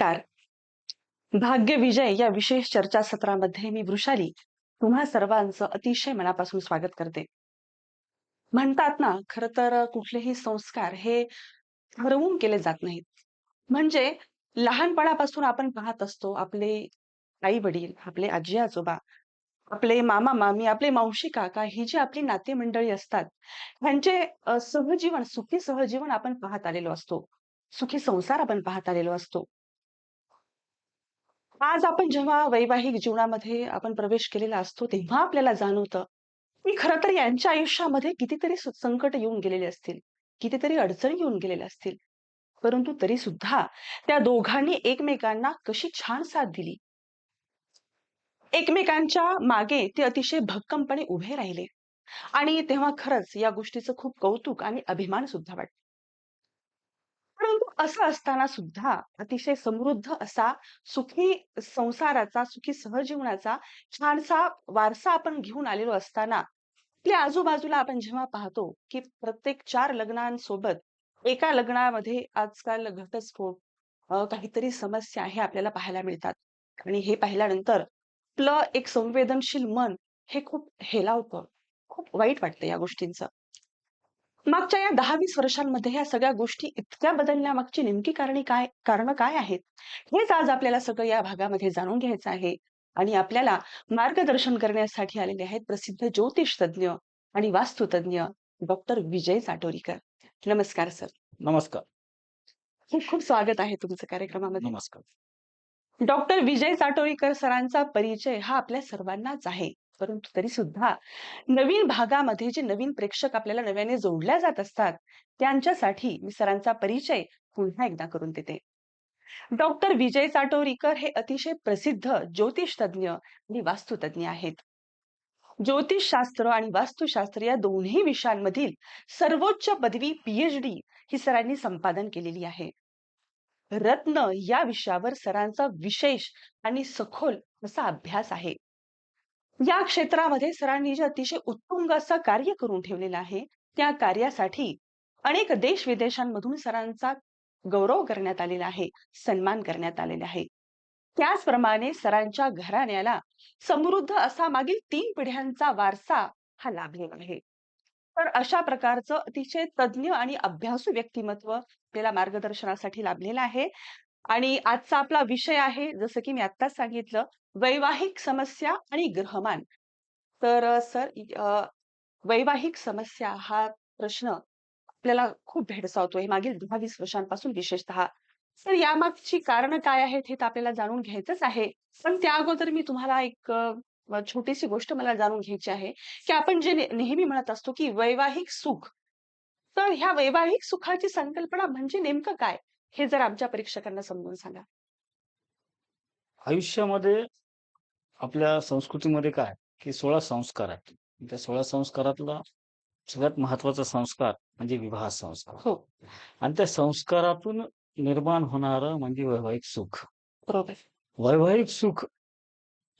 नमस्कार. भाग्य विजय या विशेष चर्चासत्रामध्ये मी वृषाली तुम्हा सर्वांचं अतिशय मनापासून स्वागत करते. म्हणतात ना खर तर कुठलेही संस्कार हे ठरवून केले जात नाहीत. म्हणजे लहानपणापासून आपण पाहत असतो आपले आई वडील आपले आजी आजोबा आपले मामा मामी आपले मावशी काका ही जी आपली नातेमंडळी असतात ह्यांचे सहजीवन सुखी सहजीवन आपण पाहत आलेलो असतो. सुखी संसार आपण पाहत आलेलो असतो. आज आपण जेव्हा वैवाहिक जीवनामध्ये आपण प्रवेश केलेला असतो तेव्हा आपल्याला जाणवतं की खरं तर यांच्या आयुष्यामध्ये कितीतरी संकट येऊन गेलेले असतील कितीतरी अडचणी येऊन गेलेल्या असतील. परंतु तरी सुद्धा त्या दोघांनी एकमेकांना कशी छान साथ दिली. एकमेकांच्या मागे ते अतिशय भक्कमपणे उभे राहिले. आणि तेव्हा खरंच या गोष्टीचं खूप कौतुक आणि अभिमान सुद्धा वाटतो. परंतु असं असताना सुद्धा अतिशय समृद्ध असा सुखी संसाराचा सुखी सहजीवनाचा छानसा वारसा आपण घेऊन आलेलो असताना आपल्या आजूबाजूला आपण जेव्हा पाहतो की प्रत्येक चार लग्नांसोबत एका लग्नामध्ये आजकाल घटस्फोट काहीतरी समस्या हे आपल्याला पाहायला मिळतात. आणि हे पाहिल्यानंतर आपलं एक संवेदनशील मन हे खूप हेलावतं. खूप वाईट वाटतं या गोष्टींचं. मागच्या या दहा वीस वर्षांमध्ये ह्या सगळ्या गोष्टी इतक्या बदलण्यामागची नेमकी कारणे काय कारण काय आहेत? हेच आज आपल्याला सगळं या भागामध्ये जाणून घ्यायचं आहे. आणि आपल्याला मार्गदर्शन करण्यासाठी आलेले आहेत प्रसिद्ध ज्योतिष तज्ज्ञ आणि वास्तुतज्ञ डॉक्टर विजय साटोरीकर. नमस्कार सर. नमस्कार. खूप खूप स्वागत आहे तुमचं कार्यक्रमामध्ये. नमस्कार. डॉक्टर विजय साटोरीकर सरांचा परिचय हा आपल्या सर्वांनाच आहे. परंतु तरी सुद्धा नवीन भागामध्ये जे नवीन प्रेक्षक आपल्याला नव्याने जोडल्या जात असतात त्यांच्यासाठी मी सरांचा परिचय पुन्हा एकदा करून देते. डॉक्टर विजय चाटोरीकर हे अतिशय प्रसिद्ध ज्योतिष तज्ज्ञ आणि वास्तुतज्ञ आहेत. ज्योतिषशास्त्र आणि वास्तुशास्त्र या दोन्ही विषयांमधील सर्वोच्च पदवी पीएचडी ही सरांनी संपादन केलेली आहे. रत्न या विषयावर सरांचा विशेष आणि सखोल असा अभ्यास आहे. या क्षेत्रामध्ये सरांनी जे अतिशय उत्तुंग असं कार्य करून ठेवलेलं आहे त्या कार्यासाठी अनेक देश विदेशांमधून सरांचा गौरव करण्यात आलेला आहे सन्मान करण्यात आलेला आहे. त्याचप्रमाणे सरांच्या घराण्याला समृद्ध असा मागील तीन पिढ्यांचा वारसा हा लाभलेला आहे. तर अशा प्रकारचं अतिशय तज्ज्ञ आणि अभ्यासू व्यक्तिमत्व आपल्याला मार्गदर्शनासाठी लाभलेलं आहे. आणि आजचा आपला विषय आहे जसं की मी आत्ताच सांगितलं वैवाहिक समस्या आणि ग्रहमान. तर सर वैवाहिक समस्या हा प्रश्न आपल्याला खूप भेडसावतोय. मागील दहा वीस वर्षांपासून विशेषतः. तर यामागची कारण काय आहेत हे तर आपल्याला जाणून घ्यायचंच आहे. पण त्या अगोदर मी तुम्हाला एक छोटीशी गोष्ट मला जाणून घ्यायची आहे की आपण जे नेहमी म्हणत असतो की वैवाहिक सुख. तर ह्या वैवाहिक सुखाची संकल्पना म्हणजे नेमकं काय? हे जर आमच्या परीक्षकांना समजून सांगा. आयुष्यामध्ये आपल्या संस्कृतीमध्ये काय? की सोळा संस्कार आहेत. त्या सोळा संस्कारातला सगळ्यात महत्त्वाचा संस्कार म्हणजे विवाह संस्कार. हो. आणि त्या संस्कारातून निर्माण होणारं म्हणजे वैवाहिक सुख. बरोबर. वैवाहिक सुख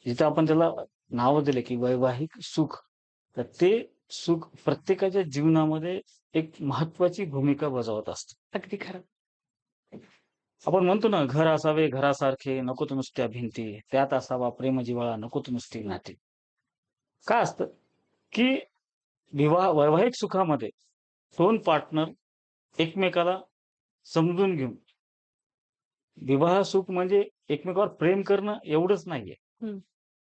जिथं आपण त्याला नाव दिले की वैवाहिक सुख तर ते सुख प्रत्येकाच्या जीवनामध्ये एक महत्वाची भूमिका बजावत असतं. अगदी खरं. आपण म्हणतो ना घर असावे घरासारखे नको तर नुसत्या भिंती त्यात असावा प्रेम जिव्हाळा नको तर नुसती नाती. काय असतं? की विवाह वैवाहिक सुखामध्ये दोन पार्टनर एकमेकाला समजून घेऊन. विवाह सुख म्हणजे एकमेकावर प्रेम करणं एवढंच नाहीये.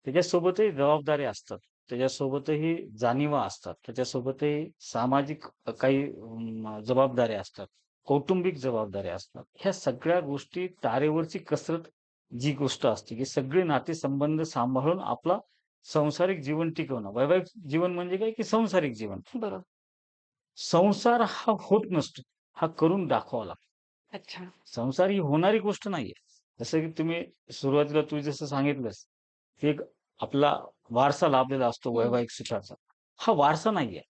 त्याच्यासोबतही जबाबदारी असतात. त्याच्यासोबतही जाणीवा असतात. त्याच्यासोबतही सामाजिक काही जबाबदाऱ्या असतात. कौटुंबिक जबाबदाऱ्या असतात. ह्या सगळ्या गोष्टी तारेवरची कसरत जी गोष्ट असते की सगळे नातेसंबंध सांभाळून आपला संसारिक जीवन टिकवणं. वैवाहिक जीवन म्हणजे काय? की संसारिक जीवन. बरोबर. संसार हा होत नसतो हा करून दाखवावा लागतो. अच्छा. संसार ही होणारी गोष्ट नाहीये. जसं की तुम्ही सुरुवातीला तू जसं सांगितलंस की एक आपला वारसा लाभलेला असतो. वैवाहिक सुखाचा. हा वारसा नाहीये.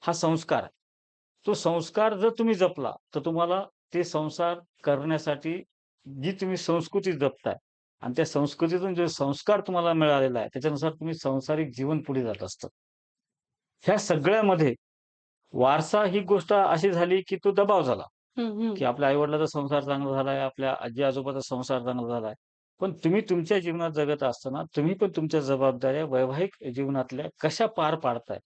हा संस्कार आहे. तो संस्कार जर तुम्ही जपला तर तुम्हाला ते संसार करण्यासाठी जी तुम्ही संस्कृती जपताय आणि त्या संस्कृतीतून जो संस्कार तुम्हाला मिळालेला आहे त्याच्यानुसार तुम्ही संसारिक जीवन पुढे जात असतं ह्या सगळ्यामध्ये वारसा ही गोष्ट अशी झाली की तो दबाव झाला. की आपल्या आई-वडिलांचा संसार चांगला झालाय, आपल्या आजी-आजोबाचा संसार चांगला झालाय. पण तुम्ही तुमच्या जीवनात जगत असताना तुम्ही पण तुमच्या जबाबदाऱ्या वैवाहिक जीवनातल्या कशा पार पाडताय?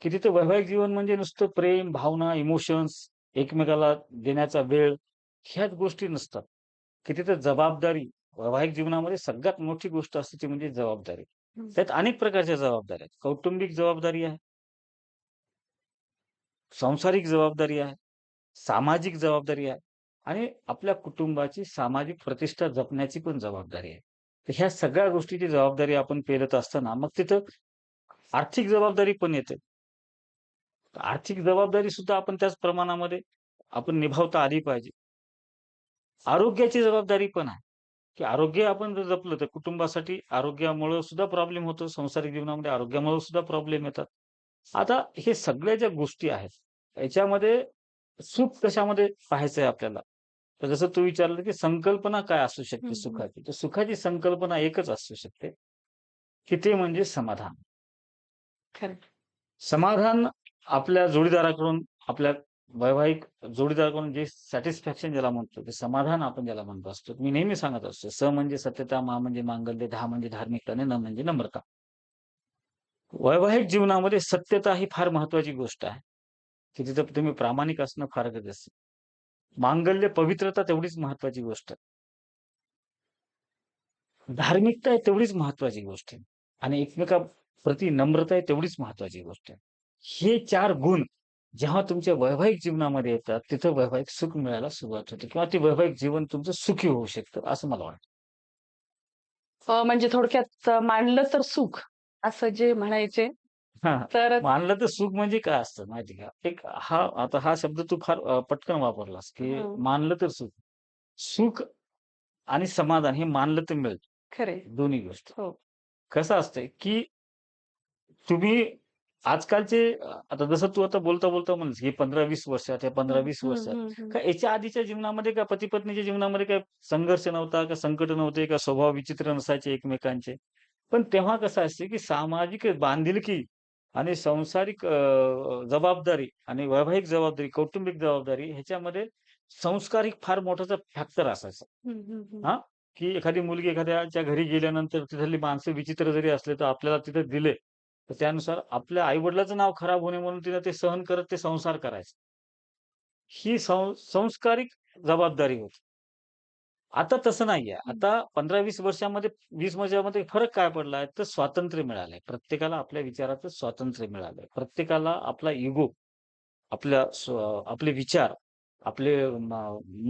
की तिथं वैवाहिक जीवन म्हणजे नुसतं प्रेम, भावना, इमोशन्स, एकमेकाला देण्याचा वेळ ह्याच गोष्टी नसतात. की तिथं जबाबदारी वैवाहिक जीवनामध्ये सगळ्यात मोठी गोष्ट असते ती म्हणजे जबाबदारी. त्यात अनेक प्रकारच्या जबाबदाऱ्या आहेत. कौटुंबिक जबाबदारी आहे. सांसारिक जबाबदारी आहे. सामाजिक जबाबदारी आहे आणि आपल्या कुटुंबाची सामाजिक प्रतिष्ठा जपण्याची पण जबाबदारी आहे. तर ह्या सगळ्या गोष्टीची जबाबदारी आपण पेलत असताना मग तिथं आर्थिक जबाबदारी पण येते. आर्थिक जबाबदारी सुद्धा आपण त्याच प्रमाणामध्ये आपण निभावता आली पाहिजे. आरोग्याची जबाबदारी पण आहे, की आरोग्य आपण जर जपलं तर कुटुंबासाठी आरोग्यामुळं सुद्धा प्रॉब्लेम होतो. सांसारिक जीवनामध्ये आरोग्यामुळं सुद्धा प्रॉब्लेम येतात. आता हे सगळ्या ज्या गोष्टी आहेत, याच्यामध्ये सुख कशामध्ये पाहायचंय आपल्याला? तर जसं तू विचारलं, की संकल्पना काय असू शकते. सुखाची? तर सुखाची संकल्पना एकच असू शकते, की ते म्हणजे समाधान. समाधान आपल्या जोडीदाराकडून, आपल्या वैवाहिक जोडीदाराकडून जे सॅटिस्फॅक्शन ज्याला म्हणतो, ते समाधान आपण ज्याला म्हणत असतो. मी नेहमी सांगत असतो, स म्हणजे सत्यता, मा म्हणजे मांगल्य, धा म्हणजे धार्मिकता आणि न म्हणजे नम्रता. वैवाहिक जीवनामध्ये सत्यता ही फार महत्त्वाची गोष्ट आहे, की तिथं तुम्ही प्रामाणिक असणं फार गरजेचं मांगल्य, पवित्रता तेवढीच महत्त्वाची गोष्ट आहे. धार्मिकता आहे तेवढीच महत्त्वाची गोष्ट आहे आणि एकमेकांप्रती नम्रता आहे तेवढीच महत्त्वाची गोष्ट आहे. हे 4 गुण जेव्हा तुमच्या वैवाहिक जीवनामध्ये येतात, तिथं वैवाहिक सुख मिळायला सुरुवात होते किंवा ते वैवाहिक जीवन तुमचं सुखी होऊ शकतं, असं मला वाटतं. म्हणजे थोडक्यात मानलं तर सुख असं जे म्हणायचे. तर मानलं तर सुख म्हणजे काय असतं माहिती का? एक हा आता हा शब्द तू फार पटकन वापरलास, की हं. मानलं तर सुख. सुख आणि समाधान हे मानलं तर मिळतं. खरंय. दोन्ही गोष्टी. हो. कसं असतंय, की तुम्ही आजकालचे आता जसं तू आता 15-20 वर्षात, या हं, 15-20 हं, वर्षात हं, हं. का याच्या आधीच्या जीवनामध्ये का पती-पत्नीच्या जीवनामध्ये काही संघर्ष नव्हता, का संकट नव्हते, का स्वभाव विचित्र नसायचे एकमेकांचे. पण तेव्हा कसं असते, की सामाजिक बांधिलकी आणि सांसारिक जबाबदारी आणि वैवाहिक जबाबदारी, कौटुंबिक जबाबदारी ह्याच्यामध्ये संस्कारिक फार मोठाचा फॅक्टर असायचा. हां, की एखादी मुलगी एखाद्याच्या घरी गेल्यानंतर तिथली माणसं विचित्र जरी असले, तर आपल्याला तिथे दिले, तर त्यानुसार आपल्या आई-वडिलांचं नाव खराब नये म्हणून तिनं ते सहन करत ते संसार करायचं. ही संस्कारिक जबाबदारी होती. आता तसं नाहीये. आता 15-20 वर्षामध्ये 20 वर्षामध्ये फरक काय पडलाय? तर स्वातंत्र्य मिळालंय. प्रत्येकाला आपल्या विचाराचं स्वातंत्र्य मिळालंय. प्रत्येकाला आपला इगो, आपल्या आपले विचार, आपले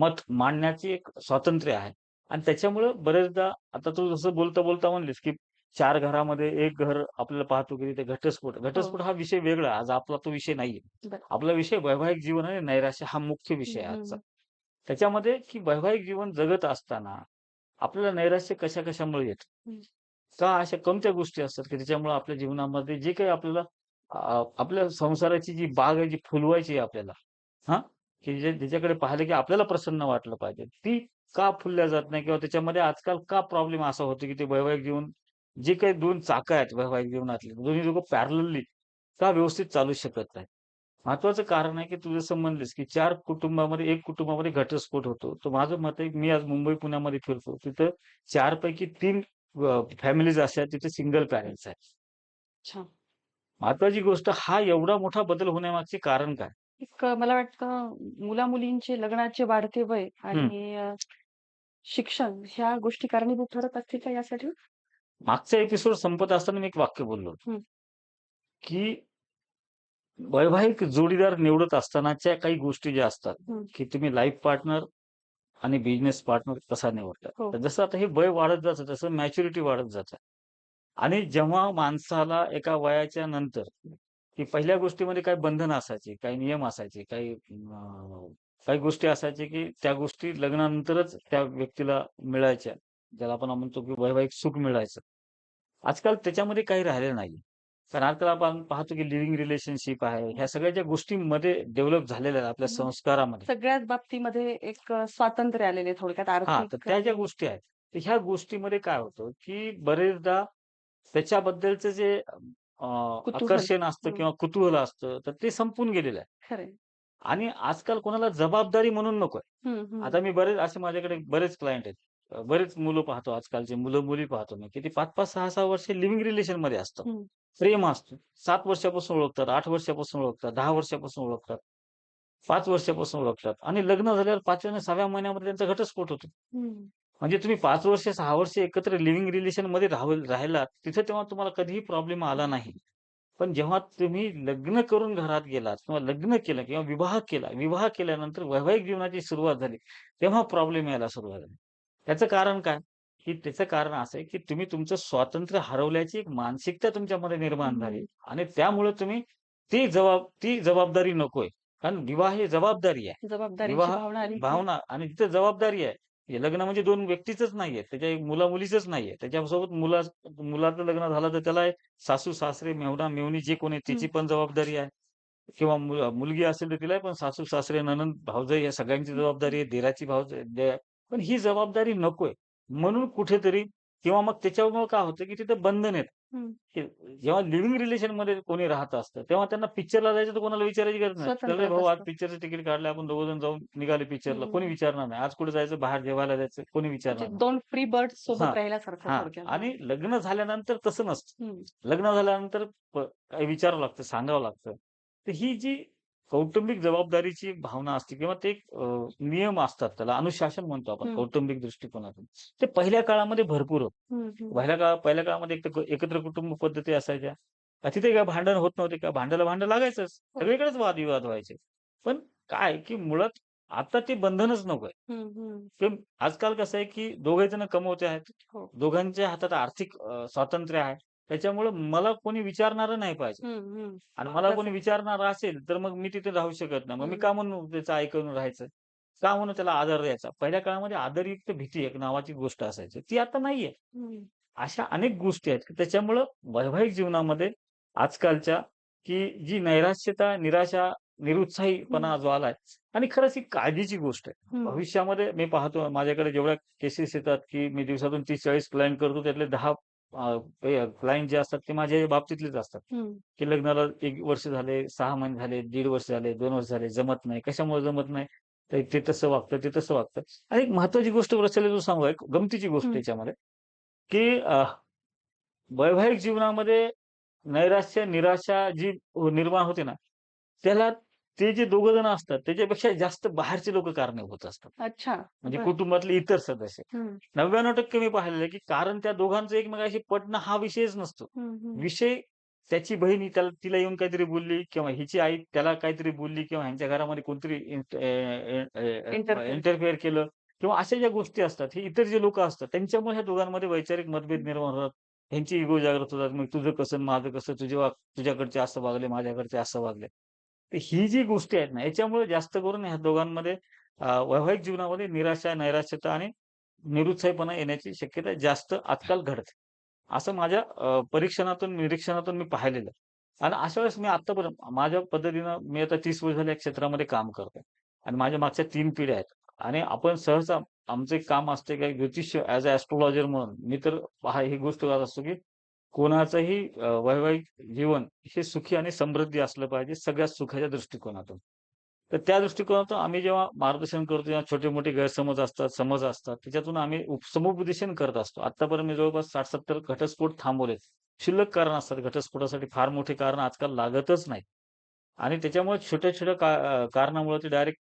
मत मांडण्याची एक स्वातंत्र्य आहे आणि त्याच्यामुळं बरेचदा आता तू जसं बोलता-बोलता म्हणलीस, की 4 घरामध्ये 1 घर आपल्याला पाहतो, की तिथे घटस्फोट. घटस्फोट हो. हा विषय वेगळा. आज आपला तो विषय नाहीये. आपला विषय वैवाहिक जीवन आणि नैराश्य हा मुख्य हं, विषय आहे हं, आजचा. हं. त्याच्यामध्ये की वैवाहिक जीवन जगत असताना आपल्याला नैराश्य कशा-कशामुळे येतं? हं. का अशा कोणत्या गोष्टी असतात, की त्याच्यामुळे आपल्या जीवनामध्ये जे काही आपल्याला आपल्या संसाराची जी बाग आहे, जी फुलवायची आहे आपल्याला, हां, की जे ज्याच्याकडे पाहिलं की आपल्याला प्रसन्न वाटलं पाहिजे. ती का फुलल्या जात नाही किंवा त्याच्यामध्ये आजकाल का प्रॉब्लेम असा होतो, की ते वैवाहिक जीवन जे काही 2 चाकं आहेत वैवाहिक जीवनातली, दोन्ही दोघं पॅरलली का व्यवस्थित चालू शकत नाही? महत्वाचं कारण आहे, की तू जसं म्हणलीस, की 4 कुटुंबामध्ये 1 कुटुंबामध्ये घटस्फोट होतो. तर माझं मत आहे, मी आज मुंबई, पुण्यामध्ये फिरतो. तिथं 4 पैकी 3 अ, फॅमिलीज अशा आहेत, तिथे सिंगल पॅरेंट्स आहेत. महत्वाची गोष्ट हा एवढा मोठा बदल होण्यामागचे कारण काय? एक मला वाटतं मुला-मुलींचे लग्नाचे वाढते वय. आणि शिक्षण ह्या गोष्टी कारणीभूत ठरत असतील का यासाठी? मागचा एपिसोड संपत असताना मी एक वाक्य बोललो. की वैवाहिक जोडीदार निवडत असतानाच्या काही गोष्टी ज्या असतात. की तुम्ही लाईफ पार्टनर आणि बिझनेस पार्टनर कसा निवडता. हो. जसं आता हे वय वाढत जातं, तसं मॅच्युरिटी वाढत जातं. आणि जेव्हा माणसाला एका वयाच्या नंतर, की पहिल्या गोष्टीमध्ये काही बंधन असायचे, काही नियम असायचे, काही काही गोष्टी असायच्या, की त्या गोष्टी लग्नानंतरच त्या व्यक्तीला मिळायच्या. ज्याला आपण म्हणतो, की वैवाहिक सुख मिळायचं. आजकाल त्याच्यामध्ये काही राहिलेलं नाहीये. कारण आजकाल आपण पाहतो, की लिव्हिंग रिलेशनशिप आहे. ह्या सगळ्या ज्या गोष्टींमध्ये डेव्हलप झालेल्या आहेत आपल्या. संस्कारामध्ये. सगळ्याच बाबतीमध्ये एक स्वातंत्र्य आलेलं आहे थोडक्यात हां, तर आर्थिक त्या ज्या गोष्टी आहेत, तर ह्या गोष्टीमध्ये काय होतं, की बरेचदा त्याच्याबद्दलचं जे अ, कुतूहल. आकर्षण असतं. किंवा कुतूहल असतं, तर ते संपून गेलेलं आहे. आणि आजकाल कोणाला जबाबदारी म्हणून नकोय. हं, हं. आता मी बरेच असे माझ्याकडे बरेच क्लायंट आहेत. बरेच मुलं पाहतो आजकालचे मुलं-मुली पाहतो मी, की ते 5-5, 6-6 वर्ष लिव्हिंग रिलेशनमध्ये असतात. हं. प्रेम असतं. 7 वर्षापासून ओळखतात, 8 वर्षापासून ओळखतात, 10 वर्षापासून ओळखतात. 5 वर्षापासून ओळखतात आणि लग्न झाल्यावर 5व्या आणि 6व्या महिन्यामध्ये त्यांचा घटस्फोट होतो. म्हणजे तुम्ही 5 वर्ष, 6 वर्ष एकत्र लिव्हिंग रिलेशनमध्ये राहव राहिलात, तिथे तेव्हा तुम्हाला कधीही प्रॉब्लेम आला नाही. पण जेव्हा तुम्ही लग्न करून घरात गेलात किंवा लग्न केलं किंवा विवाह केला, विवाह केल्यानंतर वैवाहिक जीवनाची सुरुवात झाली, तेव्हा प्रॉब्लेम यायला सुरुवात झाली. त्याचं कारण काय? की त्याचं कारण असं आहे, की तुम्ही तुमचं स्वातंत्र्य हरवल्याची एक मानसिकता तुमच्यामध्ये निर्माण झाली हं. आणि त्यामुळे तुम्ही ती जबाब ती जबाबदारी नकोय. कारण विवाह ही जबाबदारी आहे. जबाबदारीची विवाह भावना आली की भावना आणि तिथे जबाबदारी आहे. हे लग्न म्हणजे 2 व्यक्तीचंच नाहीये. त्याच्या एक मुला-मुलीचंच नाहीये. त्याच्यासोबत मुला मुलाचं लग्न झालं तर त्याला सासू-सासरे, मेहुणा-मेहुणी जे कोणी आहे त्याची हं. पण जबाबदारी आहे. किंवा मुलगी असेल तर तिलाही पण सासू-सासरे, नणंद, भावजई या सगळ्यांची. जबाबदारी आहे. दिराची भावजई दे पण ही जबाबदारी नकोय. म्हणून कुठेतरी किंवा मग त्याच्यामुळे काय होतं, की तिथे बंधन आहेत. की जेव्हा लिव्हिंग रिलेशनमध्ये कोणी राहत असतं, तेव्हा त्यांना पिक्चरला जायचं तर कोणाला विचारायची गरज नाही. "चल रे स्वतंत्रच भाऊ आज असतं. पिक्चरचं तिकीट काढलंय. आपण दोघं जण जाऊन निघाले पिक्चरला." कोणी. विचारणार नाही. आज कुठे जायचं? बाहेर जेवायला जायचं. कोणी म्हणजे विचारणार नाही. 2 फ्री सोबत हां. थोडक्यात. आणि लग्न झाल्यानंतर तसं नसतं. लग्न झाल्यानंतर प काही विचारावं लागतं, सांगावं लागतं. तर ही जी कौटुंबिक जबाबदारीची भावना असते किंवा ते एक नियम असतात त्याला अनुशासन म्हणतो आपण. कौटुंबिक दृष्टिकोनातून. ते पहिल्या काळामध्ये भरपूर होतं. पहिल्या काळा पहिल्या काळामध्ये एक तर एकत्र कुटुंब पद्धती असायच्या. तिथे काय भांडण होत नव्हते का? भांड्याला भांडं लागायचंच. हो. सगळीकडेच वादविवाद व्हायचे. पण काय की मुळात आता ते बंधनच नकोय. हं, हं. पण आजकाल कसं आहे, की दोघे जण कमवते आहेत. हो. दोघांच्या हातात आर्थिक स्वातंत्र्य आहे. त्याच्यामुळे मला कोणी विचारणारं नाही पाहिजे. आणि मला तसं कोणी विचारणारं असेल, तर मग मी तिथे राहू शकत नाही. मग मी. का म्हणून त्याचं ऐकून राहायचं? का म्हणून त्याला आदर द्यायचा? पहिल्या काळामध्ये आदरयुक्त भीती एक नावाची गोष्ट असायची. ती आता नाहीये. हं. अशा अनेक गोष्टी आहेत, की त्याच्यामुळं वैवाहिक जीवनामध्ये आजकालच्या की जी नैराश्यता, निराशा, निरुत्साहीपणा. जो आलाय आणि खरंच ही काळजीची गोष्ट आहे. भविष्यामध्ये मी पाहतो माझ्याकडे जेवढ्या केसेस येतात, की मी दिवसातून 30-40 क्लायंट करतो. त्यातले 10 अ, क्लायंट जे असतात ते माझ्या बाबतीतलेच असतात. की लग्नाला 1 वर्ष झाले, 6 महिने झाले, दीड वर्ष झाले, 2 वर्ष झाले, जमत नाही. कशामुळे जमत नाही? तर ते तसं वागतं, ते तसं वागतं. आणि एक महत्त्वाची गोष्ट वत्सले तुला सांगू एक गमतीची गोष्ट हं. याच्यामध्ये, की वैवाहिक जीवनामध्ये नैराश्य, निराशा जी निर्माण होते ना, त्याला ते जे दोघं जण असतात त्याच्यापेक्षा जास्त बाहेरचे लोकं कारणीभूत असतात. अच्छा. म्हणजे. कुटुंबातले इतर सदस्य. हं. 99% मी पाहिलेलं की कारण त्या दोघांचं एकमेकांशी पटणं हा विषयच नसतो. विषय त्याची बहीण त्याला तिला येऊन काहीतरी बोलली किंवा हिची आई त्याला काहीतरी बोलली किंवा ह्यांच्या घरामध्ये कोणतरी इंटरफेअर. केलं किंवा अशा ज्या गोष्टी असतात, हे इतर जे लोकं असतात त्यांच्यामुळे ह्या दोघांमध्ये वैचारिक मतभेद. निर्माण होतात. ह्यांची इगो जागृत होतात. मग तुझं कसं माझं कसं? तुझे तुझ्याकडचे असं वागले, माझ्याकडचे असं वागले. तर ही जी गोष्टी आहेत ना, याच्यामुळे जास्त करून ह्या दोघांमध्ये वैवाहिक जीवनामध्ये निराशा, नैराश्यता आणि निरुत्साहीपणा येण्याची शक्यता जास्त आजकाल घडते. असं माझ्या परीक्षणातून, निरीक्षणातून मी पाहिलेलं आहे. आणि अशा वेळेस मी आतापर्यंत माझ्या पद्धतीनं मी आता तीस वर्ष झाले या क्षेत्रामध्ये काम करतोय. आणि माझ्या मागच्या तीन पिढ्या आहेत. आणि आपण सहसा आमचं एक काम असते की ज्योतिष ॲज अ ॲस्ट्रोलॉजर म्हणून मी तर पहा ही गोष्ट करत असतो, की कोणाचंही वैवाहिक जीवन हे सुखी आणि समृद्धी असलं पाहिजे सगळ्या सुखाच्या दृष्टिकोनातून. तर त्या दृष्टिकोनातून आम्ही जेव्हा मार्गदर्शन करतो जेव्हा छोटे-मोठे गैरसमज असतात, समज असतात. त्याच्यातून आम्ही उप समुपदेशन करत असतो. आतापर्यंत मी जवळपास 60-70 घटस्फोट थांबवलेत. शिल्लक कारण असतात घटस्फोटासाठी फार मोठे कारण आजकाल लागतच नाही आणि त्याच्यामुळे छोट्या-छोट्या का कारणामुळे ते डायरेक्ट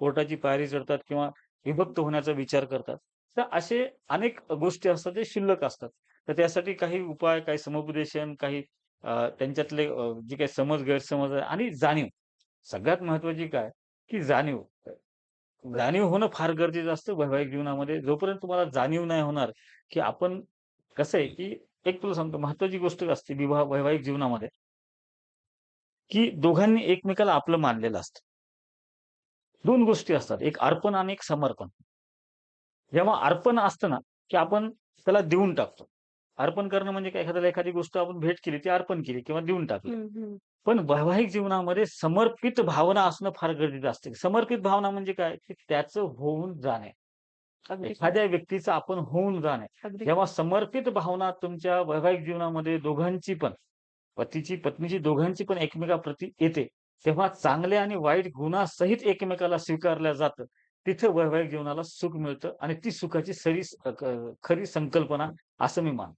कोर्टाची पायरी चढतात किंवा विभक्त होण्याचा विचार करतात. तर असे अनेक गोष्टी असतात जे शिल्लक असतात. तर त्यासाठी काही उपाय, काही समुपदेशन, काही त्यांच्यातले जे काही समज, गैरसमज आहे आणि जाणीव. सगळ्यात महत्त्वाची काय, की जाणीव. जाणीव होणं फार गरजेचं असतं वैवाहिक जीवनामध्ये. जोपर्यंत तुम्हाला जाणीव नाही होणार, की आपण कसं आहे, की एक तुला सांगतो महत्त्वाची गोष्ट असते विवाह वैवाहिक जीवनामध्ये की दोघांनी एकमेकाला आपलं मानलेलं असतं. 2 गोष्टी असतात. एक अर्पण आणि एक समर्पण. जेव्हा अर्पण असतं ना, की आपण त्याला देऊन टाकतो. अर्पण करणं म्हणजे काय एखाद्याला एखादी गोष्ट आपण भेट केली, ती अर्पण केली किंवा देऊन टाकली. पण वैवाहिक जीवनामध्ये समर्पित भावना असणं फार गरजेचं असते. समर्पित भावना म्हणजे काय, की त्याचं होऊन जाणे. एखाद्या व्यक्तीचं आपण होऊन जाणे. जेव्हा. समर्पित भावना तुमच्या वैवाहिक जीवनामध्ये दोघांची पण, पतीची, पत्नीची दोघांची पण एकमेकांप्रती येते, तेव्हा चांगले आणि वाईट गुणासहित एकमेकाला स्वीकारलं जातं. तिथे वैवाहिक जीवनाला सुख मिळतं आणि ती सुखाची सरी खरी संकल्पना असं मी मानतो.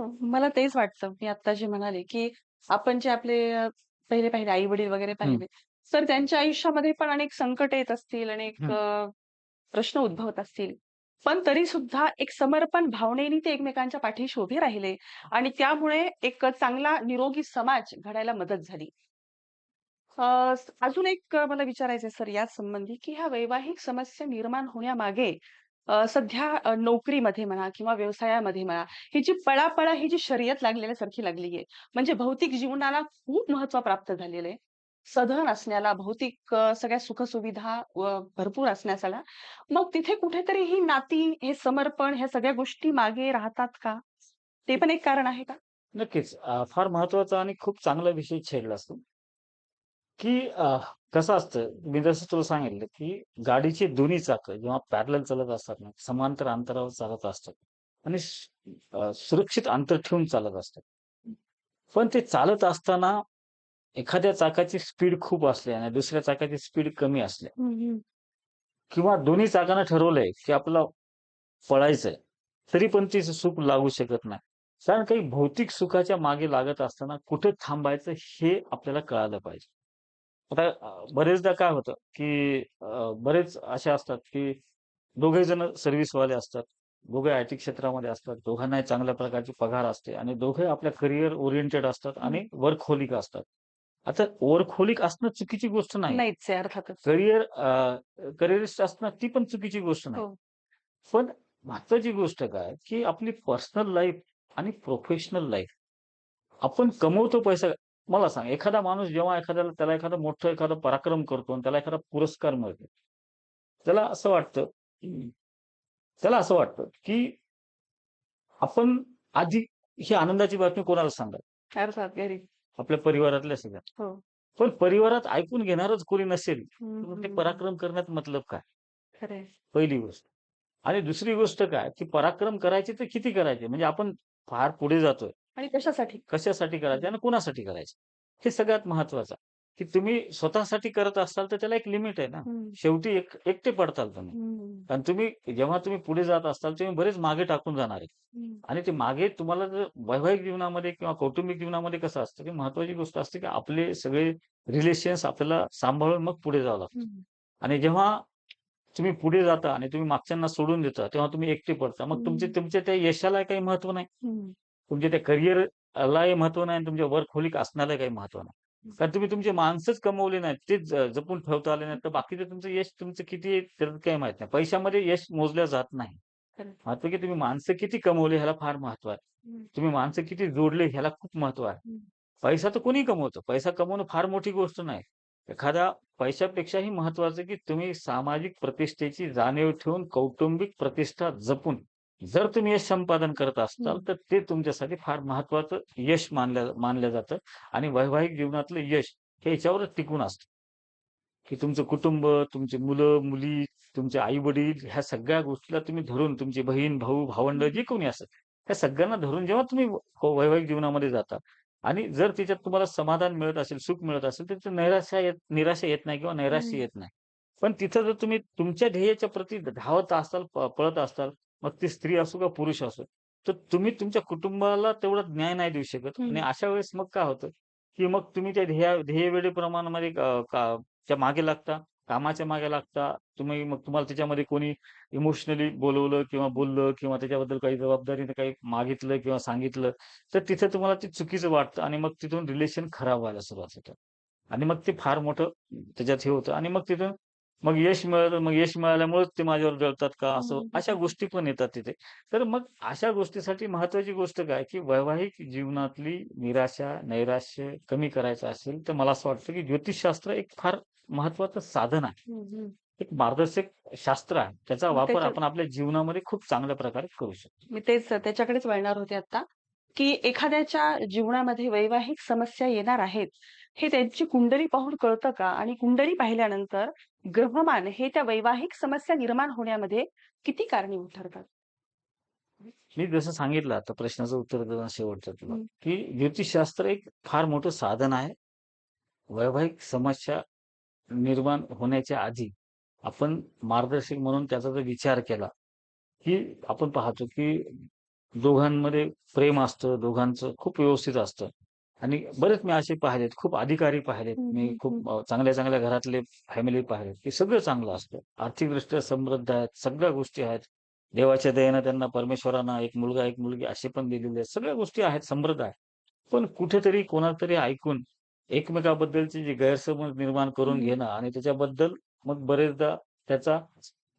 हो, मला तेच वाटतं. मी आता जे म्हणाले, की आपण जे आपले अ, पहिले पाहिले आई-वडील वगैरे हं. पाहिले, तर त्यांच्या आयुष्यामध्ये पण अनेक संकट येत असतील, अनेक हं. अ, प्रश्न उद्भवत असतील. पण तरी सुद्धा एक समर्पण भावनेने ते एकमेकांच्या पाठीशी उभे राहिले आणि त्यामुळे एक चांगला निरोगी समाज घडायला मदत झाली. अ, स अजून एक अ, मला विचारायचं आहे सर याच संबंधी, की ह्या वैवाहिक समस्या निर्माण होण्यामागे अ, सध्या अ, नोकरीमध्ये म्हणा किंवा व्यवसायामध्ये म्हणा, ही जी पळापळ ही जी शर्यत लागलेल्यासारखी लागली आहे. म्हणजे भौतिक जीवनाला खूप महत्त्व प्राप्त झालेलं आहे. सधन असण्याला, भौतिक अ, सगळ्या सुखसुविधा व भरपूर असण्याला, मग तिथे कुठेतरी ही नाती, हे समर्पण, ह्या सगळ्या गोष्टी मागे राहतात का? ते पण एक कारण आहे का? नक्कीच. अ, फार महत्त्वाचा आणि खूप चांगला विषय छेडलास तू. की अ, कसं असतं, मी जसं तुला सांगितलं, की गाडीची दोन्ही चाकं जेव्हा पॅरलल चालत असतात ना, समांतर अंतरावर चालत असतात आणि अ, सुरक्षित अंतर ठेवून चालत असतात. पण ते चालत असताना एखाद्या चाकाची स्पीड खूप असली आणि दुसऱ्या चाकाची स्पीड कमी असली. किंवा दोन्ही चाकानं ठरवलंय, की आपल्याला पळायचंय, तरी पण ते सुख लागू शकत नाही. कारण काही भौतिक सुखाच्या मागे लागत असताना कुठे थांबायचं हे आपल्याला कळालं पाहिजे. आता बरेचदा काय होतं, की बरेच असे असतात, की दोघे जण सर्व्हिसवाले असतात. दोघे आय-टी क्षेत्रामध्ये असतात. दोघांनाही चांगल्या प्रकारची पगार असते आणि दोघे आपल्या करियर ओरिएंटेड असतात. आणि वर्कहोलिक असतात. आता वर्कहोलिक असणं चुकीची गोष्ट नाही. अ, करियरिस्ट असणं ती पण चुकीची गोष्ट नाही. हो. पण महत्त्वाची गोष्ट काय, की आपली पर्सनल लाईफ आणि प्रोफेशनल लाईफ आपण कमवतो पैसा मला सांग, एखादा माणूस जेव्हा एखाद्याला त्याला एखादा मोठं एखादा पराक्रम करतो आणि त्याला एखादा पुरस्कार मिळतो. त्याला असं वाटतं, की त्याला असं वाटतं, की आपण आधी ही आनंदाची बातमी कोणाला? अर्थात घरी. आपल्या परिवारातल्या सगळ्या. हो. पण परिवारात ऐकून घेणारच कोणी नसेल, ते. पराक्रम करण्यात मतलब काय? पहिली गोष्ट. आणि दुसरी गोष्ट काय, की पराक्रम करायचे तर किती करायचे? म्हणजे आपण फार पुढे जातोय. आणि कशासाठी? कशासाठी करायचे. आणि कुणासाठी करायचे? हे सगळ्यात महत्त्वाचं, की तुम्ही स्वतःसाठी करत असाल तर त्याला एक लिमिट आहे ना. शेवटी एक एकटे पडताल तुम्ही. आणि तुम्ही जेव्हा तुम्ही पुढे जात असताल, तुम्ही बरेच मागे टाकून जाणार आहे. आणि ते मागे तुम्हाला जर वैवाहिक जीवनामध्ये किंवा कौटुंबिक जीवनामध्ये कसं असतं, की महत्त्वाची गोष्ट असते, की आपले सगळे रिलेशन्स आपल्याला सांभाळून मग पुढे जावं लागतं. आणि जेव्हा तुम्ही पुढे जाता आणि तुम्ही मागच्यांना सोडून देता, तेव्हा तुम्ही एकटे पडता. मग तुमचे. तुमच्या त्या यशाला काही महत्त्व नाही. तुमच्या त्या करिअरलाही महत्त्व नाही आणि तुमच्या वर्कहोलिक असण्याला काही महत्त्व नाही. कारण तुम्ही तुमची माणसंच कमवली नाहीत, तेच ज जपून ठेवता आले नाहीत, तर बाकीचं तुमचं यश तुमचं किती काही माहीत नाही. पैशामध्ये यश मोजलं जात नाही. महत्त्व की तुम्ही माणसं किती कमवली ह्याला फार महत्त्व आहे. तुम्ही माणसं किती जोडले ह्याला खूप महत्त्व आहे. पैसा तर कोणीही कमवतं. पैसा कमवणं फार मोठी गोष्ट नाही. एखाद्या पैशापेक्षाही महत्त्वाचं, की तुम्ही सामाजिक प्रतिष्ठेची जाणीव ठेवून कौटुंबिक प्रतिष्ठा जपून जर तुम्ही यश संपादन करत असाल. तर ते तुमच्यासाठी फार महत्त्वाचं यश मानलं मानलं जातं आणि वैवाहिक जीवनातलं यश हे याच्यावरच टिकून असतं. की तुमचं कुटुंब, तुमची मुलं-मुली, तुमचे आई-वडील ह्या सगळ्या गोष्टीला तुम्ही धरून तुमची बहीण, भाऊ, भावंड. जे कोणी असेल, त्या सगळ्यांना धरून जेव्हा तुम्ही वैवाहिक जीवनामध्ये जाता आणि जर त्याच्यात तुम्हाला समाधान मिळत असेल, सुख मिळत असेल, तर तिथं नैराश्य येत निराशा येत नाही किंवा नैराश्य. येत नाही. पण तिथं जर तुम्ही तुमच्या ध्येयाच्या प्रती धावत असाल, पळत असाल, मग ती स्त्री असो किंवा पुरुष असो, तर तुम्ही तुमच्या कुटुंबाला तेवढा न्याय नाही देऊ शकत आणि. अशा वेळेस मग काय होतं, की मग तुम्ही त्या ध्येया ध्येयवेळेप्रमाणामध्ये अ, का च्या मागे लागता, कामाच्या मागे लागता. तुम्ही मग तुम्हाला त्याच्यामध्ये कोणी इमोशनली बोलवलं किंवा बोललं किंवा त्याच्याबद्दल काही जबाबदारीने काही मागितलं किंवा सांगितलं, तर तिथे तुम्हाला ते चुकीचं वाटतं आणि मग तिथून रिलेशन खराब व्हायला सुरुवात होतं. आणि मग ते फार मोठं त्याच्यात हे होतं आणि मग तिथून मग यश मिळालं, मग यश मिळाल्यामुळेच ते माझ्यावर जळतात का? असं हं, अशा. गोष्टी पण येतात तिथे. तर मग अशा गोष्टीसाठी महत्त्वाची गोष्ट काय, की वैवाहिक जीवनातली निराशा, नैराश्य कमी करायचं असेल, तर मला असं वाटतं, की ज्योतिषशास्त्र एक फार महत्त्वाचं साधन आहे. एक मार्गदर्शक शास्त्र आहे. त्याचा वापर आपण आपल्या जीवनामध्ये खूप चांगल्या प्रकारे करू शकतो. मी तेच त्याच्याकडेच वळणार होते आता, की एखाद्याच्या जीवनामध्ये वैवाहिक समस्या येणार आहेत, हे त्यांची कुंडली पाहून कळतं का? आणि कुंडली पाहिल्यानंतर ग्रहमान हे त्या वैवाहिक समस्या निर्माण होण्यामध्ये किती कारणीभूत ठरतात? मी जसं सांगितलं आता प्रश्नाचं उत्तर देताना शेवटचं तुला. की ज्योतिषशास्त्र एक फार मोठं साधन आहे. वैवाहिक समस्या निर्माण होण्याच्या आधी आपण मार्गदर्शक म्हणून त्याचा जर विचार केला, की आपण पाहतो की दोघांमध्ये प्रेम असतं, दोघांचं खूप व्यवस्थित असतं आणि बरेच मी असे पाहिलेत, खूप अधिकारी पाहिलेत, मी खूप अ, चांगल्या-चांगल्या घरातले फॅमिली पाहिलेत, की सगळं चांगलं असतं. आर्थिकदृष्ट्या समृद्ध आहेत, सगळ्या गोष्टी आहेत. देवाच्या दयेनं त्यांना परमेश्वरानं एक मुलगा, एक मुलगी असे पण दिलेले आहेत. सगळ्या गोष्टी आहेत, समृद्ध आहे. पण कुठेतरी कोणाला तरी ऐकून एकमेकांबद्दलचे जे गैरसमज निर्माण करून. घेणं आणि त्याच्याबद्दल मग बरेचदा त्याचा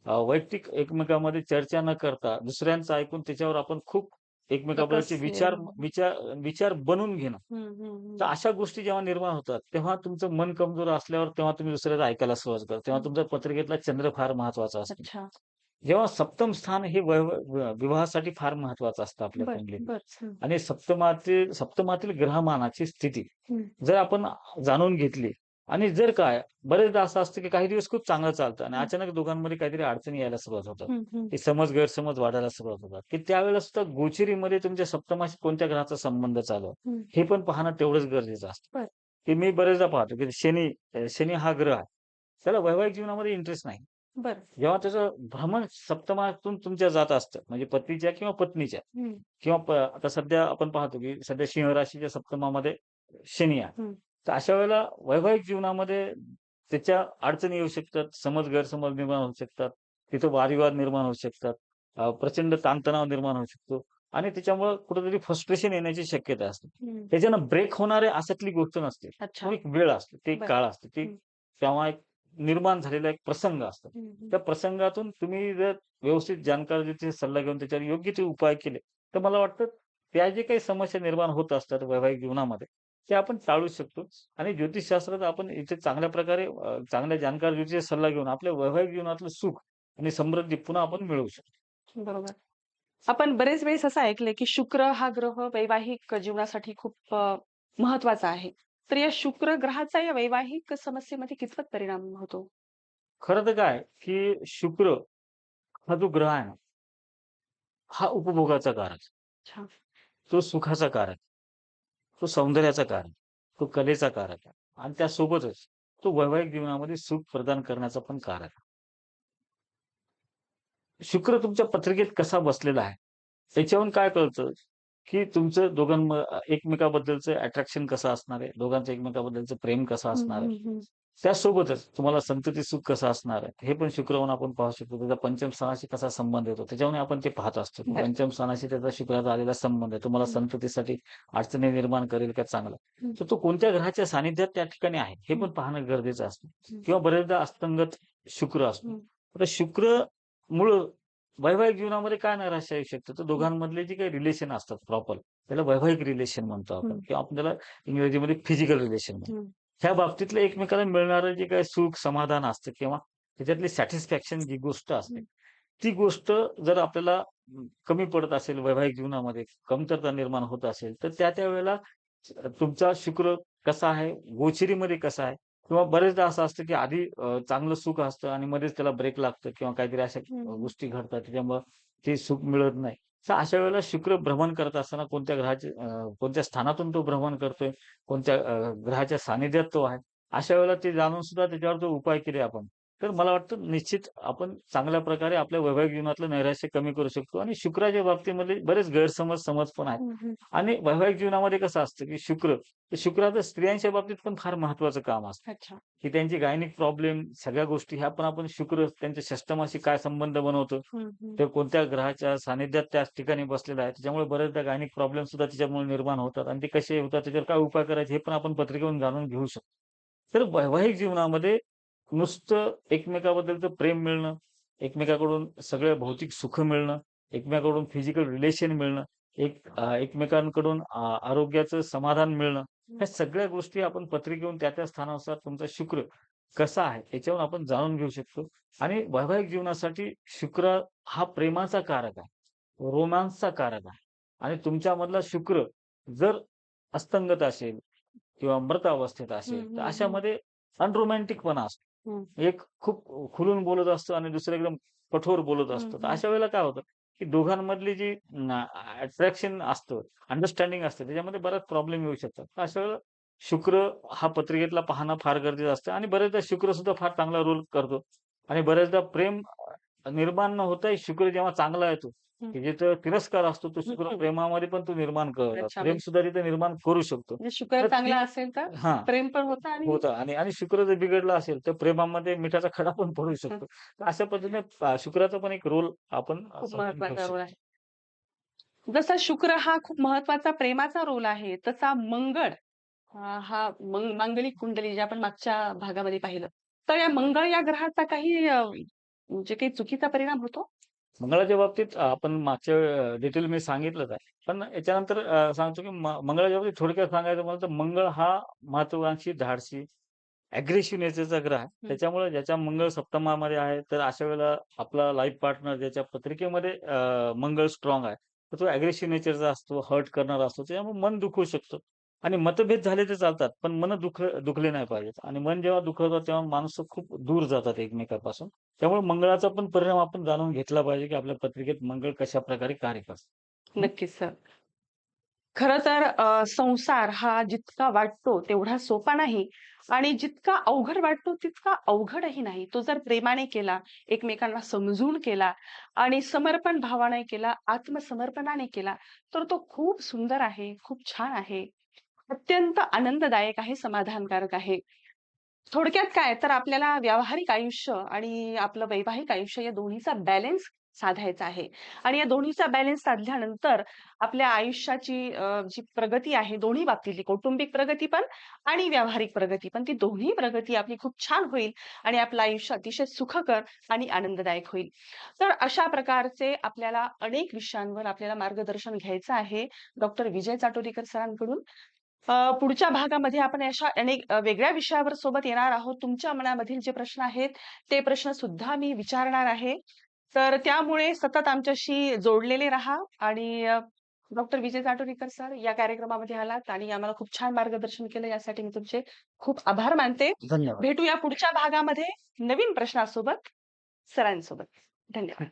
वैयक्तिक एकमेकांमध्ये चर्चा न करता दुसऱ्यांचं ऐकून त्याच्यावर आपण खूप एकमेकांबद्दलचे विचार. विचार विचार बनवून घेणं. तर. अशा गोष्टी जेव्हा निर्माण होतात, तेव्हा तुमचं मन कमजोर असल्यावर तेव्हा तुम्ही दुसऱ्याचं ऐकायला सुरुवात करता. तेव्हा. तुमच्या पत्रिकेतला चंद्र फार महत्त्वाचा असतो. जेव्हा सप्तम स्थान हे विवाहासाठी फार महत्वाचं असतं आपल्या कुंडलीत. आणि सप्तमातील सप्तमातील ग्रहमानाची स्थिती. जर आपण जाणून घेतली आणि जर काय बरेचदा असं असतं, की काही दिवस खूप चांगलं चालतं आणि. अचानक दोघांमध्ये काहीतरी अडचणी यायला सुरुवात होतात. ते समज गैरसमज वाढायला सुरुवात होतात, की त्यावेळेला सुद्धा गोचरीमध्ये तुमच्या सप्तमाशी कोणत्या ग्रहाचा संबंध चालू हं. पण पाहणं तेवढंच गरजेचं असतं. की मी बरेचदा पाहतो, की शनी शनी हा ग्रह आहे. त्याला वैवाहिक जीवनामध्ये इंटरेस्ट नाही. जेव्हा त्याचं भ्रमण सप्तमातून तुमच्या जात असतं, म्हणजे पतीच्या किंवा पत्नीच्या. किंवा आता सध्या आपण पाहतो, की सध्या सिंह राशीच्या सप्तमामध्ये शनी आहे. तर अशा वेळेला वैवाहिक जीवनामध्ये त्याच्या अडचणी येऊ शकतात, समज गैरसमज निर्माण होऊ शकतात, तिथं वादविवाद निर्माण होऊ शकतात, प्रचंड ताणतणाव निर्माण होऊ शकतो आणि त्याच्यामुळं कुठेतरी फ्रस्ट्रेशन येण्याची शक्यता असते. त्याच्यानं ब्रेक होणारे अशातली गोष्ट नसते. एक वेळ असते, ते एक. काळ असते, ती. तेव्हा एक निर्माण झालेला एक प्रसंग असतो. त्या प्रसंगातून तुम्ही जर व्यवस्थित जाणकार ज्याचे सल्ला घेऊन त्याच्यावर योग्य ते उपाय केले, तर मला वाटतं त्या जे काही समस्या निर्माण होत असतात वैवाहिक जीवनामध्ये, ते आपण टाळू शकतो आणि ज्योतिषशास्त्रात आपण इथे चांगल्या प्रकारे चांगल्या जाणकार ज्योतिषी सल्ला घेऊन आपल्या वैवाहिक जीवनातलं सुख आणि समृद्धी पुन्हा आपण मिळवू शकतो. बरोबर. आपण बरेच वेळेस असं ऐकलंय, की शुक्र हा ग्रह वैवाहिक जीवनासाठी खूप महत्त्वाचा आहे. तर या शुक्र ग्रहाचा या वैवाहिक समस्येमध्ये कितपत परिणाम होतो? खरं तर काय, की शुक्र हा जो ग्रह आहे ना हा उपभोगाचा कारक. तो सुखाचा कारक. तो सौंदर्याचा कारक. तो कलेचा कारक आहे आणि त्यासोबतच तो वैवाहिक जीवनामध्ये सुख प्रदान करण्याचा पण कारक. शुक्र तुमच्या पत्रिकेत कसा बसलेला आहे, त्याच्यावरून काय कळतं, की तुमचं दोघांम अ, एकमेकांबद्दलचं अट्रॅक्शन कसं असणार आहे, दोघांचं एकमेकांबद्दलचं प्रेम कसं असणार आहे. त्यासोबतच तुम्हाला संतती सुख कसं असणार आहे, हे पण शुक्रवरून आपण पाहू शकतो. त्याचा पंचम स्थानाशी कसा संबंध येतो, त्याच्यावरून आपण ते पाहत असतो. पंचम स्थानाशी त्याचा शुक्राचा आलेला संबंध आहे. तुम्हाला. संततीसाठी अडचणी निर्माण करेल का चांगला. तर तो कोणत्या ग्रहाच्या सानिध्यात त्या ठिकाणी आहे, हे. पण पाहणं गरजेचं असतं. किंवा बरेचदा अस्तंगत शुक्र असतो. हं. आता शुक्रमुळं वैवाहिक जीवनामध्ये काय नैराश्य येऊ शकतं, तर दोघांमधले जे काही रिलेशन असतात प्रॉपर, त्याला वैवाहिक रिलेशन म्हणतो आपण. किंवा आपण त्याला इंग्रजीमध्ये फिजिकल रिलेशन म्हणतो. ह्या बाबतीतलं एकमेकांना मिळणारं जे काही सुख, समाधान असतं किंवा त्याच्यातली सॅटिस्फॅक्शन जी गोष्ट असते. ती गोष्ट जर आपल्याला कमी पडत असेल वैवाहिक जीवनामध्ये, कमतरता निर्माण होत असेल, तर त्या-त्या वेळेला अ, तुमचा शुक्र कसा आहे, गोचरीमध्ये कसा आहे किंवा बरेचदा असं असतं, की आधी चांगलं सुख असतं आणि मध्येच त्याला ब्रेक लागतं किंवा काहीतरी अशा. गोष्टी घडतात, त्याच्यामुळं ते सुख मिळत नाही. तर अशा वेळेला शुक्र भ्रमण करत असताना कोणत्या ग्रहाचे कोणत्या स्थानातून तो भ्रमण करतोय, कोणत्या ग्रहाच्या सानिध्यात तो आहे, अशा वेळेला ते जाणून सुद्धा त्याच्यावर तो उपाय केले आपण, तर मला वाटतं निश्चित आपण चांगल्या प्रकारे आपल्या वैवाहिक जीवनातलं नैराश्य कमी करू शकतो आणि शुक्राच्या बाबतीमध्ये बरेच गैरसमज, समज पण आहेत. आणि वैवाहिक जीवनामध्ये कसं असतं, की शुक्र, तर शुक्राचं स्त्रियांच्या बाबतीत पण फार महत्वाचं काम असतं. की त्यांची गायनिक प्रॉब्लेम सगळ्या गोष्टी ह्या पण आपण शुक्र त्यांच्या षष्टमाशी काय संबंध बनवतो, हं, हं. ते कोणत्या ग्रहाच्या सानिध्यात त्या ठिकाणी बसलेला आहे. त्याच्यामुळे बऱ्याचदा गायनिक प्रॉब्लेम सुद्धा त्याच्यामुळे निर्माण होतात आणि ते कसे होतात, त्याच्यावर काय उपाय करायचे, हे पण आपण पत्रिकेवरून जाणून घेऊ शकतो. तर वैवाहिक जीवनामध्ये नुसतं एकमेकांबद्दलचं प्रेम मिळणं, एकमेकांकडून सगळं भौतिक सुख मिळणं, एकमेकांकडून फिजिकल रिलेशन मिळणं, एक एकमेकांकडून आरोग्याचं समाधान मिळणं. ह्या सगळ्या गोष्टी आपण पत्रिकेवरून त्या-त्या स्थानानुसार तुमचा शुक्र कसा आहे, याच्यावरून आपण जाणून घेऊ शकतो आणि वैवाहिक जीवनासाठी शुक्र हा प्रेमाचा कारक आहे, रोमान्सचा कारक आहे आणि तुमच्यामधला शुक्र जर अस्तंगत असेल किंवा मृत अवस्थेत असेल, तर. अशामध्ये अनरोमॅन्टिकपणा असतो. एक खूप खुलून बोलत असतो आणि दुसरं एकदम कठोर बोलत असतो. तर. अशा वेळेला काय होतं, की दोघांमधली जी अट्रॅक्शन असतं, अंडरस्टँडिंग असतं, त्याच्यामध्ये बराच प्रॉब्लेम येऊ शकतात. अशा वेळेला शुक्र हा पत्रिकेतला पाहणं फार गरजेचं असतं आणि बरेचदा शुक्र सुद्धा फार चांगला रोल करतो आणि बऱ्याचदा प्रेम निर्माण न होताही शुक्र जेव्हा चांगला येतो. की जिथं तिरस्कार असतो तो शुक्र. प्रेमामध्ये पण तो निर्माण करतो प्रेम म्हणजे सुद्धा तिथे निर्माण करू शकतो. म्हणजे शुक्र चांगला असेल तर हा. प्रेम पण होतं आणि होतं आणि आणि शुक्र जर बिघडला असेल तर प्रेमामध्ये मिठाचा खडा पण पडू शकतो. अशा पद्धतीने शुक्राचा पण एक रोल आपण महत्त्वाचा रोल आहे. जसा शुक्र हा खूप महत्त्वाचा प्रेमाचा रोल आहे तसा मंगळ हा मंग मांगलिक कुंडली जे आपण मागच्या भागामध्ये पाहिलं तर या मंगळ या ग्रहाचा काही म्हणजे काही चुकीचा परिणाम होतो? मंगळाच्या बाबतीत आपण मागच्या डिटेल मी सांगितलंच आहे. पण याच्यानंतर सांगतो की मंगळाच्या बाबतीत थोडक्यात सांगायचं म्हणलं तर मंगळ हा महत्वाकांक्षी धाडसी अग्रेसिव्ह नेचरचा ग्रह आहे. त्याच्यामुळे ज्याच्या मंगळ सप्तमामध्ये आहे तर अशा वेळेला आपला लाईफ पार्टनर ज्याच्या पत्रिकेमध्ये मंगळ स्ट्रॉंग आहे तर तो अग्रेसिव्ह नेचरचा असतो हर्ट करणारा असतो त्याच्यामुळे मन दुखवू शकतं. आणि मतभेद झाले ते चालतात पण मन दुख दुखले नाही पाहिजेत. आणि मन जेव्हा दुखवतं तेव्हा माणसं खूप दूर जातात एकमेकांपासून. त्यामुळे मंगळाचा पण परिणाम आपण जाणून घेतला पाहिजे की आपल्या पत्रिकेत मंगळ कशा प्रकारे कार्य करतं. नक्कीच सर. खर तर संसार हा जितका वाटतो तेवढा सोपा नाही आणि जितका अवघड वाटतो तितका अवघडही नाही. तो जर प्रेमाने केला एकमेकांना समजून केला आणि समर्पण भावाने केला आत्मसमर्पणाने केला तर तो खूप सुंदर आहे खूप छान आहे. अत्यंत आनंददायक आहे समाधानकारक आहे. थोडक्यात काय? तर आपल्याला व्यावहारिक आयुष्य आणि आपलं वैवाहिक आयुष्य या दोन्हीचा बॅलन्स साधायचा आहे. आणि या दोन्हीचा बॅलन्स साधल्यानंतर आपल्या आयुष्याची जी प्रगती आहे दोन्ही बाबतीतली कौटुंबिक प्रगती पण आणि व्यावहारिक प्रगती पण ती दोन्ही प्रगती आपली खूप छान होईल आणि आपलं आयुष्य अतिशय सुखकर आणि आनंददायक होईल. तर अशा प्रकारचे आपल्याला अनेक विषयांवर आपल्याला मार्गदर्शन घ्यायचं आहे डॉक्टर विजय चाटोरीकर सरांकडून. पुढच्या भागामध्ये आपण अशा अनेक वेगळ्या विषयावर सोबत येणार आहोत. तुमच्या मनामधील जे प्रश्न आहेत, ते प्रश्न सुद्धा मी विचारणार आहे. तर त्यामुळे सतत आमच्याशी जोडलेले राहा आणि डॉक्टर विजय जाटोरीकर सर या कार्यक्रमामध्ये आलात आणि आम्हाला खूप छान मार्गदर्शन केलं यासाठी मी तुमचे खूप आभार मानते. धन्यवाद. भेटूया पुढच्या भागामध्ये नवीन प्रश्नासोबत, सरांसोबत. धन्यवाद.